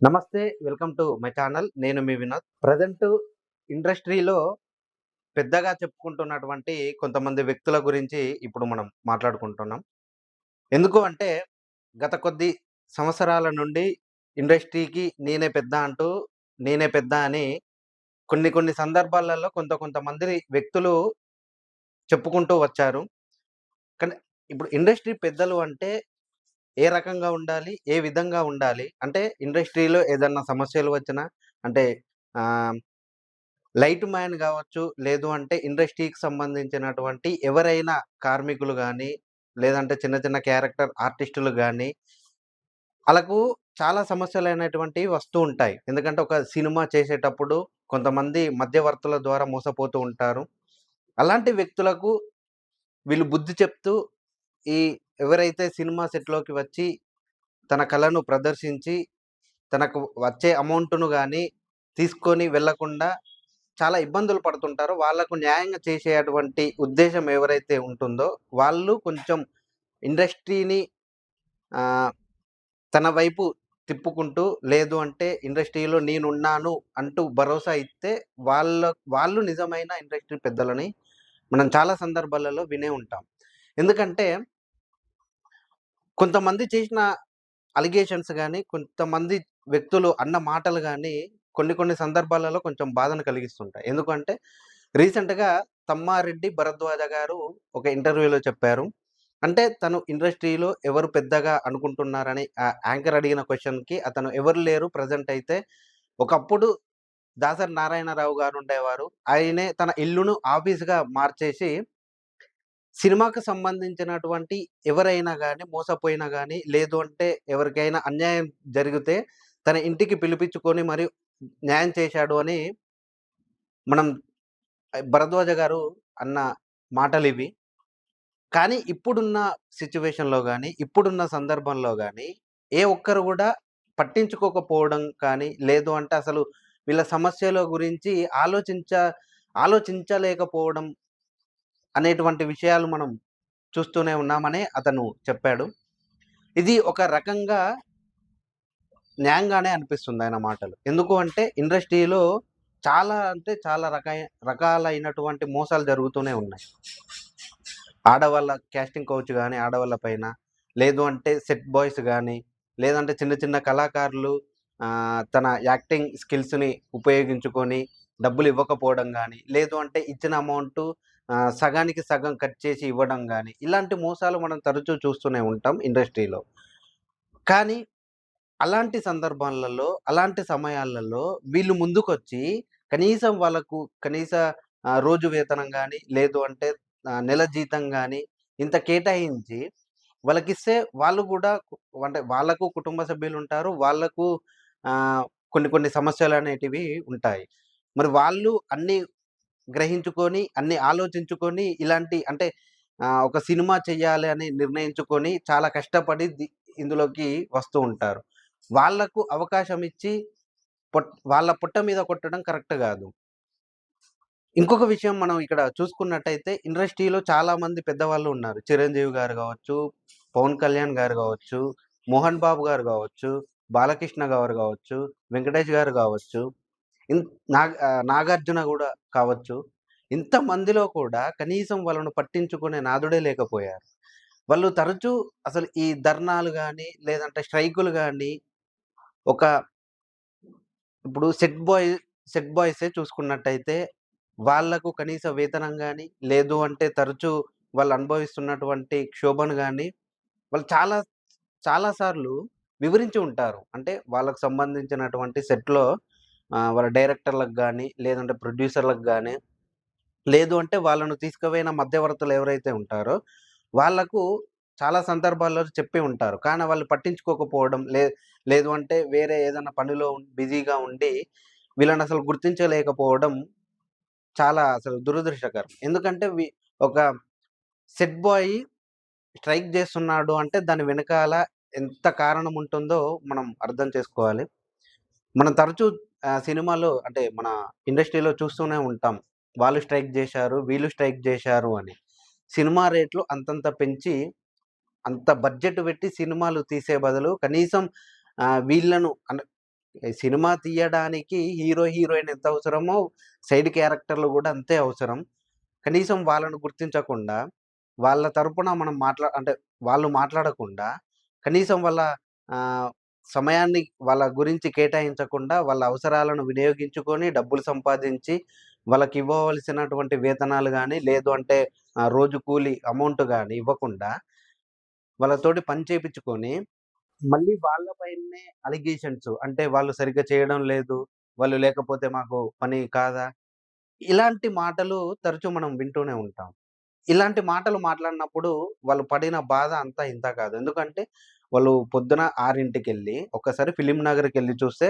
నమస్తే welcome to my channel. నేను మీ Vinod. Present ఇండస్ట్రీలో పెద్దగా చెప్పుకుంటున్నటువంటి కొంతమంది వ్యక్తుల గురించి ఇప్పుడు మనం మాట్లాడుకుంటున్నాం. ఎందుకు అంటే గత కొద్ది సంవత్సరాల నుండి ఇండస్ట్రీకి నేనే పెద్ద అంటూ నేనే పెద్ద అని కొన్ని కొన్ని సందర్భాలలో కొంత కొంతమంది వ్యక్తులు చెప్పుకుంటూ వచ్చారు. కానీ ఇప్పుడు ఇండస్ట్రీ పెద్దలు అంటే ఏ రకంగా ఉండాలి? ఏ విధంగా ఉండాలి? అంటే ఇండస్ట్రీలో ఏదన్నా సమస్యలు వచ్చినా అంటే లైట్ మ్యాన్ కావచ్చు లేదు అంటే ఇండస్ట్రీకి సంబంధించినటువంటి ఎవరైనా కార్మికులు కానీ లేదంటే చిన్న చిన్న క్యారెక్టర్ ఆర్టిస్టులు కానీ వాళ్ళకు చాలా సమస్యలు అయినటువంటివి వస్తూ ఉంటాయి. ఎందుకంటే ఒక సినిమా చేసేటప్పుడు కొంతమంది మధ్యవర్తుల ద్వారా మోసపోతూ ఉంటారు. అలాంటి వ్యక్తులకు వీళ్ళు బుద్ధి చెప్తూ ఈ ఎవరైతే సినిమా సెట్‌లోకి వచ్చి తన కళను ప్రదర్శించి, తనకు వచ్చే అమౌంట్‌ను కానీ తీసుకొని వెళ్ళకుండా చాలా ఇబ్బందులు పడుతుంటారో, వాళ్ళకు న్యాయంగా చేసేటువంటి ఉద్దేశం ఎవరైతే ఉంటుందో, వాళ్ళు కొంచెం ఇండస్ట్రీని తన వైపు తిప్పుకుంటూ, లేదు అంటే ఇండస్ట్రీలో నేనున్నాను అంటూ భరోసా ఇస్తే, వాళ్ళ వాళ్ళు నిజమైన ఇండస్ట్రీ పెద్దలని మనం చాలా సందర్భాలలో వినే ఉంటాం. ఎందుకంటే కొంతమంది చేసిన అలిగేషన్స్ కానీ కొంతమంది వ్యక్తులు అన్న మాటలు కానీ కొన్ని కొన్ని సందర్భాలలో కొంచెం బాధను కలిగిస్తుంటాయి. ఎందుకంటే రీసెంట్‌గా తమ్మారెడ్డి భరద్వాజ గారు ఒక ఇంటర్వ్యూలో చెప్పారు. అంటే తను ఇండస్ట్రీలో ఎవరు పెద్దగా అనుకుంటున్నారని ఆ యాంకర్ అడిగిన క్వశ్చన్కి అతను ఎవరు లేరు ప్రజెంట్ అయితే. ఒకప్పుడు దాసరి నారాయణరావు గారు ఉండేవారు. ఆయనే తన ఇల్లును ఆఫీస్‌గా మార్చేసి సినిమాకు సంబంధించినటువంటి ఎవరైనా కానీ మోసపోయినా కానీ లేదు అంటే ఎవరికైనా అన్యాయం జరిగితే తన ఇంటికి పిలిపించుకొని మరి న్యాయం చేశాడు అని మనం భరద్వాజ గారు అన్న మాటలివి. కానీ ఇప్పుడున్న సిచ్యువేషన్లో కానీ ఇప్పుడున్న సందర్భంలో కానీ ఏ ఒక్కరు కూడా పట్టించుకోకపోవడం కానీ, లేదు అంటే అసలు వీళ్ళ సమస్యల గురించి ఆలోచించ ఆలోచించలేకపోవడం అనేటువంటి విషయాలు మనం చూస్తూనే ఉన్నామని అతను చెప్పాడు. ఇది ఒక రకంగా న్యాయంగానే అనిపిస్తుంది ఆయన మాటలు. ఎందుకు అంటే ఇండస్ట్రీలో చాలా అంటే చాలా రక రకాలైనటువంటి మోసాలు జరుగుతూనే ఉన్నాయి. ఆడవాళ్ళ క్యాస్టింగ్ కౌచ్ కానీ ఆడవాళ్ళ పైన, లేదు అంటే సెట్ బాయ్స్ కానీ లేదంటే చిన్న చిన్న కళాకారులు తన యాక్టింగ్ స్కిల్స్‌ని ఉపయోగించుకొని డబ్బులు ఇవ్వకపోవడం కానీ లేదు అంటే ఇచ్చిన అమౌంటు సగానికి సగం కట్ చేసి ఇవ్వడం కానీ ఇలాంటి మోసాలు మనం తరచూ చూస్తూనే ఉంటాం ఇండస్ట్రీలో. కానీ అలాంటి సందర్భాలలో, అలాంటి సమయాలలో వీళ్ళు ముందుకొచ్చి కనీసం వాళ్ళకు కనీస రోజు వేతనం కానీ లేదు అంటే నెల జీతం కానీ ఇంత కేటాయించి వాళ్ళకిస్తే వాళ్ళు కూడా అంటే వాళ్ళకు కుటుంబ సభ్యులు ఉంటారు వాళ్ళకు కొన్ని కొన్ని సమస్యలు అనేటివి ఉంటాయి. మరి వాళ్ళు అన్నీ గ్రహించుకొని, అన్ని ఆలోచించుకొని ఇలాంటి అంటే ఒక సినిమా చేయాలి అని నిర్ణయించుకొని చాలా కష్టపడి ఇందులోకి వస్తూ ఉంటారు. వాళ్ళకు అవకాశం ఇచ్చి పొట్ వాళ్ళ పొట్ట మీద కొట్టడం కరెక్ట్ కాదు ఇంకొక విషయం మనం ఇక్కడ చూసుకున్నట్టయితే ఇండస్ట్రీలో చాలామంది పెద్దవాళ్ళు ఉన్నారు. 'చిరంజీవి' గారు కావచ్చు 'పవన్ కళ్యాణ్' గారు కావచ్చు 'మోహన్ బాబు' గారు కావచ్చు 'బాలకృష్ణ' గారు కావచ్చు 'వెంకటేష్' గారు కావచ్చు 'నాగార్జున' కూడా కావచ్చు. ఇంతమందిలో కూడా కనీసం వాళ్ళను పట్టించుకునే నాథుడే లేకపోయారు. వాళ్ళు తరచూ అసలు ఈ ధర్నాలు కానీ లేదంటే స్ట్రైకులు కానీ ఒక ఇప్పుడు సెట్ బాయ్ సెట్ బాయ్సే చూసుకున్నట్టయితే వాళ్ళకు కనీస వేతనం కానీ లేదు అంటే తరచూ వాళ్ళు అనుభవిస్తున్నటువంటి క్షోభను కానీ వాళ్ళు చాలా చాలా సార్లు వివరించి ఉంటారు. అంటే వాళ్ళకు సంబంధించినటువంటి సెట్‌లో వాళ్ళ డైరెక్టర్‌లకు కానీ లేదంటే ప్రొడ్యూసర్‌లకు కానీ లేదు అంటే వాళ్ళను తీసుకుపోయిన మధ్యవర్తులు ఎవరైతే ఉంటారో, వాళ్ళకు చాలా సందర్భాల్లో చెప్పి ఉంటారు. కానీ వాళ్ళు పట్టించుకోకపోవడం, లే లేదు అంటే వేరే ఏదైనా పనిలో బిజీగా ఉండి వీళ్ళనసలు గుర్తించలేకపోవడం చాలా అసలు దురదృష్టకరం. ఎందుకంటే వి ఒక సెట్ బాయ్ స్ట్రైక్ చేస్తున్నాడు అంటే దాని వెనకాల ఎంత కారణం ఉంటుందో మనం అర్థం చేసుకోవాలి. మనం తరచూ సినిమాలో అంటే మన ఇండస్ట్రీలో చూస్తూనే ఉంటాం. వాళ్ళు స్ట్రైక్ చేశారు వీళ్ళు స్ట్రైక్ చేశారు అని. సినిమా రేట్లు అంతంత పెంచి, అంత బడ్జెట్ పెట్టి సినిమాలు తీసే బదులు కనీసం వీళ్ళను సినిమా తీయడానికి హీరో, హీరోయిన్ ఎంత అవసరమో సైడ్ క్యారెక్టర్‌లు కూడా అంతే అవసరం. కనీసం వాళ్ళను గుర్తించకుండా, వాళ్ళ తరపున మనం మాట్లా అంటే వాళ్ళు మాట్లాడకుండా, కనీసం వాళ్ళ సమయాన్ని వాళ్ళ గురించి కేటాయించకుండా, వాళ్ళ అవసరాలను వినియోగించుకొని, డబ్బులు సంపాదించి, వాళ్ళకి ఇవ్వవలసినటువంటి వేతనాలు కానీ లేదు అంటే రోజు కూలి అమౌంట్ కానీ ఇవ్వకుండా వాళ్ళతోటి పని చేయించుకొని మళ్ళీ వాళ్ళపైనే అలిగేషన్స్ అంటే వాళ్ళు సరిగ్గా చేయడం లేదు, వాళ్ళు లేకపోతే మాకు పని కాదా? ఇలాంటి మాటలు తరచూ మనం వింటూనే ఉంటాం. ఇలాంటి మాటలు మాట్లాడినప్పుడు వాళ్ళు పడిన బాధ అంతా ఇంత కాదు. ఎందుకంటే వాళ్ళు పొద్దున ఆరింటికి వెళ్ళి ఒక్కసారి నగర్కి వెళ్ళి చూస్తే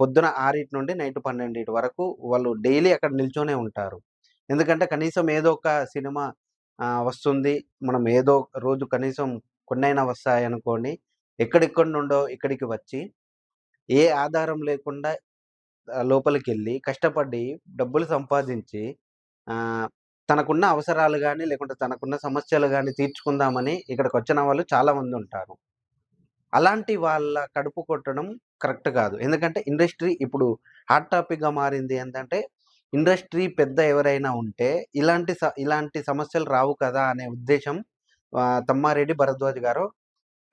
పొద్దున ఆరింటి నుండి నైట్ 12 వరకు వాళ్ళు డైలీ అక్కడ నిల్చొనే ఉంటారు. ఎందుకంటే కనీసం ఏదో ఒక సినిమా వస్తుంది. మనం ఏదో రోజు కనీసం కొన్నైనా వస్తాయనుకోని ఎక్కడెక్కడి నుండో ఇక్కడికి వచ్చి, ఏ ఆధారం లేకుండా లోపలికి వెళ్ళి కష్టపడి డబ్బులు సంపాదించి తనకున్న అవసరాలు కానీ లేకుంటే తనకున్న సమస్యలు కానీ తీర్చుకుందామని ఇక్కడికొచ్చిన వాళ్ళు చాలా మందుంటారు. అలాంటి వాళ్ళ కడుపు కొట్టడం కరెక్ట్ కాదు. ఎందుకంటే ఇండస్ట్రీ ఇప్పుడు హాట్ టాపిక్‌గా మారింది ఏంటంటే ఇండస్ట్రీ పెద్ద ఎవరైనా ఉంటే ఇలాంటి స ఇలాంటి సమస్యలు రావు కదా! అనే ఉద్దేశం తమ్మారెడ్డి భరద్వాజ్ గారు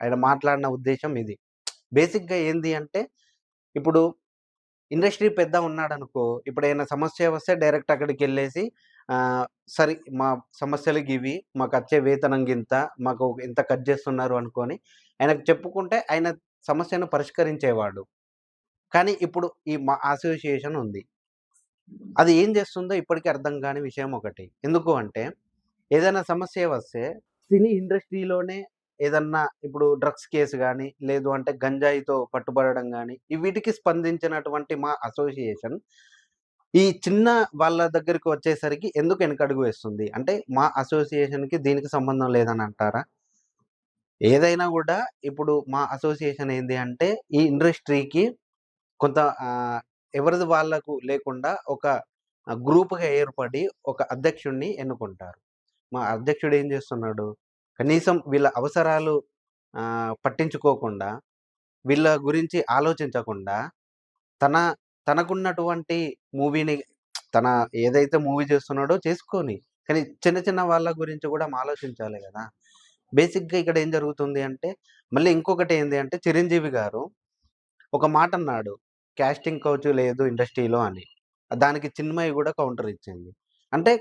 ఆయన మాట్లాడిన ఉద్దేశం ఇది. బేసిక్‌గా ఏంది అంటే, ఇప్పుడు ఇండస్ట్రీ పెద్ద ఉన్నాడనుకో, ఇప్పుడేమైనా సమస్య వస్తే డైరెక్ట్ అక్కడికి వెళ్ళేసి సరే మా సమస్యలు గివి, వచ్చే వేతనం గింత, మాకు ఇంత కట్ చేస్తున్నారు అనుకొని ఆయనకు చెప్పుకుంటే ఆయన సమస్యను పరిష్కరించేవాడు. కానీ ఇప్పుడు ఈ మా అసోసియేషన్ ఉంది. అది ఏం చేస్తుందో ఇప్పటికీ అర్థం కాని విషయం ఒకటి. ఎందుకు అంటే, ఏదైనా సమస్య వస్తే సినీ ఇండస్ట్రీలోనే ఏదన్నా ఇప్పుడు డ్రగ్స్ కేస్ కానీ లేదు అంటే గంజాయితో పట్టుబడడం కానీ వీటికి స్పందించినటువంటి మా అసోసియేషన్ ఈ చిన్న వాళ్ళ దగ్గరికి వచ్చేసరికి ఎందుకు వెనకడుగు వేస్తుంది? అంటే మా అసోసియేషన్‌కి దీనికి సంబంధం లేదని అంటారా? ఏదైనా కూడా ఇప్పుడు మా అసోసియేషన్ ఏంది అంటే, ఈ ఇండస్ట్రీకి కొంత ఎవరిది వాళ్ళకు లేకుండా ఒక గ్రూప్‌గా ఏర్పడి ఒక అధ్యక్షుడిని ఎన్నుకుంటారు. మా అధ్యక్షుడు ఏం చేస్తున్నాడు కనీసం వీళ్ళ అవసరాలు పట్టించుకోకుండా, వీళ్ళ గురించి ఆలోచించకుండా, తన తనకున్నటువంటి మూవీని తన ఏదైతే మూవీ చేస్తున్నాడో చేసుకోని. కానీ చిన్న చిన్న వాళ్ళ గురించి గూడా ఆలోచించాలి గదా! బేసిక్‌గా ఇక్కడ ఏం జరుగుతుంది అంటే, మళ్ళీ ఇంకొకటి ఏంది అంటే చిరంజీవి గారు ఒక మాట అన్నాడు. కాస్టింగ్ కౌచ్ లేదు ఇండస్ట్రీలో అని. దానికి చిన్మయి గూడా కౌంటర్ ఇచ్చింది. అంటే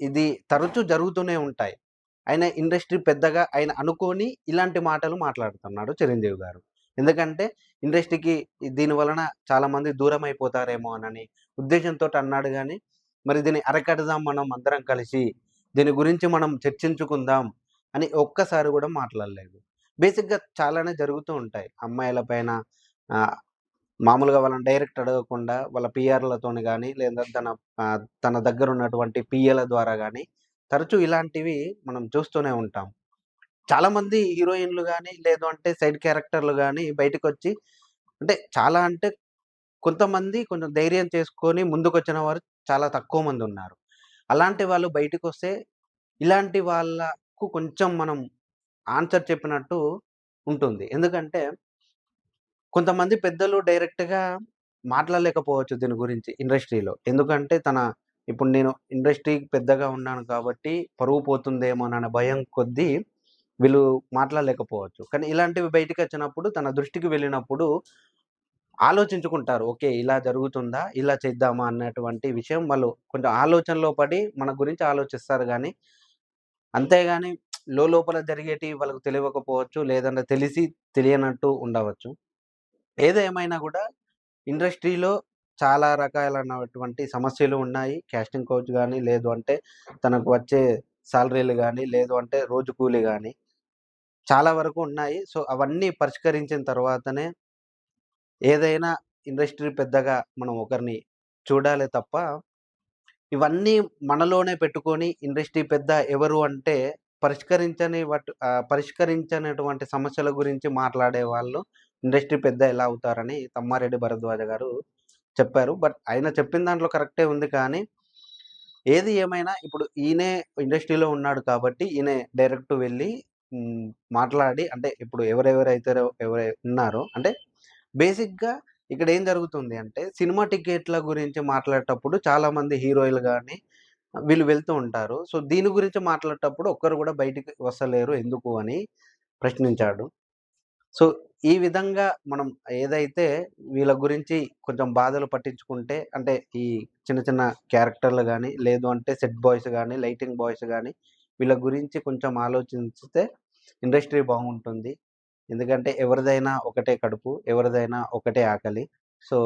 ఇది తరచూ జరుగుతూనే ఉంటాయి. ఆయన ఇండస్ట్రీ పెద్దగా ఆయన అనుకోని ఇలాంటి మాటలు మాట్లాడుతున్నాడు చిరంజీవి గారు. ఎందుకంటే ఇండస్ట్రీకి దీని వలన చాలామంది అయిపోతారేమో అనని ఉద్దేశంతో అన్నాడు కానీ మరి దీన్ని అరకడదాం మనం అందరం కలిసి. దీని గురించి మనం చర్చించుకుందాం అని ఒక్కసారి కూడా మాట్లాడలేదు. బేసిక్‌గా చాలానే జరుగుతూ ఉంటాయి. అమ్మాయిల పైన మామూలుగా వాళ్ళని డైరెక్ట్ అడగకుండా వాళ్ళ పిఆర్లతో కానీ లేదా తన తన దగ్గర ఉన్నటువంటి పిఎల ద్వారా కానీ తరచూ ఇలాంటివి మనం చూస్తూనే ఉంటాం. చాలామంది హీరోయిన్‌లు కానీ లేదు అంటే సైడ్ క్యారెక్టర్‌లు కానీ బయటకు వచ్చి అంటే చాలా అంటే కొంతమంది కొంచెం ధైర్యం చేసుకొని ముందుకొచ్చిన వారు చాలా తక్కువ మంది ఉన్నారు అలాంటి వాళ్ళు బయటికొస్తే ఇలాంటి వాళ్ళకు కొంచెం మనం ఆన్సర్ చెప్పినట్టు ఉంటుంది. ఎందుకంటే కొంతమంది పెద్దలు డైరెక్ట్‌గా మాట్లాడలేకపోవచ్చు దీని గురించి ఇండస్ట్రీలో. ఎందుకంటే తన ఇప్పుడు నేను ఇండస్ట్రీకి పెద్దగా ఉన్నాను కాబట్టి పరువు పోతుందేమోననే భయం కొద్దీ వీళ్ళు మాట్లాడలేకపోవచ్చు. కానీ ఇలాంటివి బయటకు వచ్చినప్పుడు తన దృష్టికి వెళ్ళినప్పుడు ఆలోచించుకుంటారు. ఓకే. ఇలా జరుగుతుందా? ఇలా చేద్దామా? అన్నటువంటి విషయం వాళ్ళు కొంచెం ఆలోచనలో పడి మన గురించి ఆలోచిస్తారు కానీ అంతేగాని లోలోపల జరిగేటివి వాళ్ళకు తెలియకపోవచ్చు లేదంటే తెలిసి తెలియనట్టు ఉండవచ్చు. ఏదేమైనా కూడా ఇండస్ట్రీలో చాలా రకాలైనటువంటి సమస్యలు ఉన్నాయి. క్యాస్టింగ్ కోచ్ కానీ లేదు అంటే తనకు వచ్చే సాలరీలు కానీ లేదు అంటే రోజు కూలి కానీ చాలా వరకు ఉన్నాయి. సో, అవన్నీ పరిష్కరించిన తర్వాతనే ఏదైనా ఇండస్ట్రీ పెద్దగా మనం ఒకరిని చూడాలి తప్ప, ఇవన్నీ మనలోనే పెట్టుకొని ఇండస్ట్రీ పెద్ద ఎవరు అంటే పరిష్కరించని వట్ పరిష్కరించనటువంటి సమస్యల గురించి మాట్లాడే వాళ్ళు ఇండస్ట్రీ పెద్ద ఎలా అవుతారని తమ్మారెడ్డి భరద్వాజ గారు చెప్పారు. బట్ ఆయన చెప్పిన దాంట్లో కరెక్టే ఉంది కానీ, ఏది ఏమైనా ఇప్పుడు ఈయనే ఇండస్ట్రీలో ఉన్నాడు కాబట్టి ఈయనే డైరెక్ట్ వెళ్ళి మాట్లాడి అంటే ఇప్పుడు ఎవరెవరైతే ఎవరై ఉన్నారో అంటే బేసిక్‌గా ఇక్కడ ఏం జరుగుతుంది అంటే సినిమా టికెట్ల గురించి మాట్లాడేటప్పుడు చాలామంది హీరోయిలు హీరోయిన్లు వీళ్ళు వెళ్తూ ఉంటారు. సో, దీని గురించి మాట్లాడేటప్పుడు ఒక్కరు కూడా బయటికి వస్తలేరు ఎందుకు అని ప్రశ్నించాడు. సో, ఈ విధంగా మనం ఏదైతే వీళ్ళ గురించి కొంచెం బాధలు పట్టించుకుంటే అంటే ఈ చిన్న చిన్న క్యారెక్టర్‌లు కానీ లేదు అంటే సెట్ బాయ్స్ కానీ లైటింగ్ బాయ్స్ కానీ వీళ్ళ గురించి కొంచెం ఆలోచించితే ఇండస్ట్రీ బాగుంటుంది. ఎందుకంటే ఎవరిదైనా ఒకటే కడుపు, ఎవరిదైనా ఒకటే ఆకలి. సో